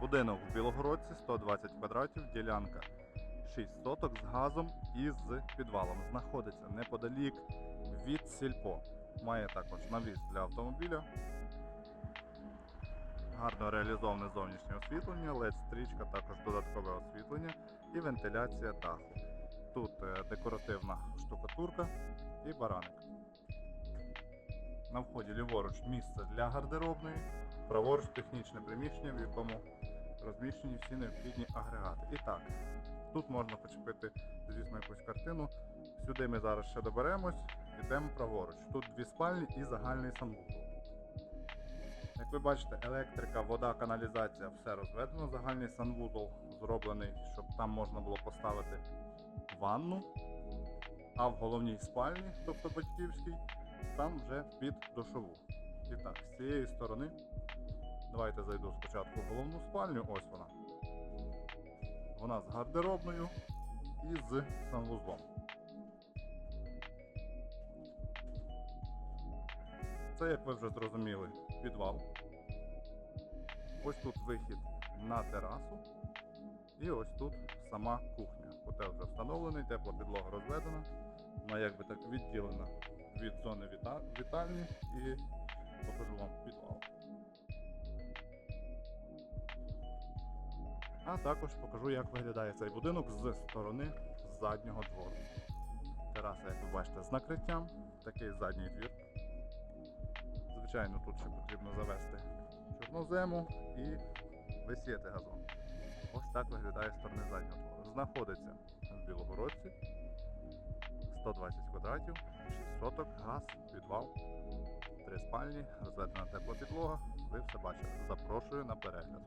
Будинок в Білогородці 120 квадратів, ділянка 6 соток з газом і з підвалом. Знаходиться неподалік від сільпо. Має також навіс для автомобіля. Гарно реалізоване зовнішнє освітлення, led стрічка, також додаткове освітлення і вентиляція даху. Тут е, декоративна штукатурка і бараник. На вході ліворуч місце для гардеробної, праворуч технічне приміщення, в якому розміщені всі необхідні агрегати. І так, тут можна почепити, звісно, якусь картину. Сюди ми зараз ще доберемось, йдемо праворуч. Тут дві спальні і загальний санвузол. Як ви бачите, електрика, вода, каналізація, все розведено. Загальний санвузол зроблений, щоб там можна було поставити ванну. А в головній спальні, тобто батьківській, там вже під душову. І так, з цієї сторони. Давайте зайду спочатку в головну спальню, ось вона. Вона з гардеробною і з санвузлом. Це, як ви вже зрозуміли, підвал. Ось тут вихід на терасу. І ось тут сама кухня. Котел вже встановлений, тепла підлога розведена. Вона якби так відділена від зони віта- вітальні і покажу вам А також покажу, як виглядає цей будинок з сторони заднього двору. Тераса, як ви бачите, з накриттям, такий задній двір. Звичайно, тут ще потрібно завести чорнозему і висіяти газон. Ось так виглядає з сторони заднього двору. Знаходиться в Білогородці 120 квадратів, 6 соток, газ, підвал, три спальні, розведена тепла підлога. Ви все бачили. Запрошую на перегляд.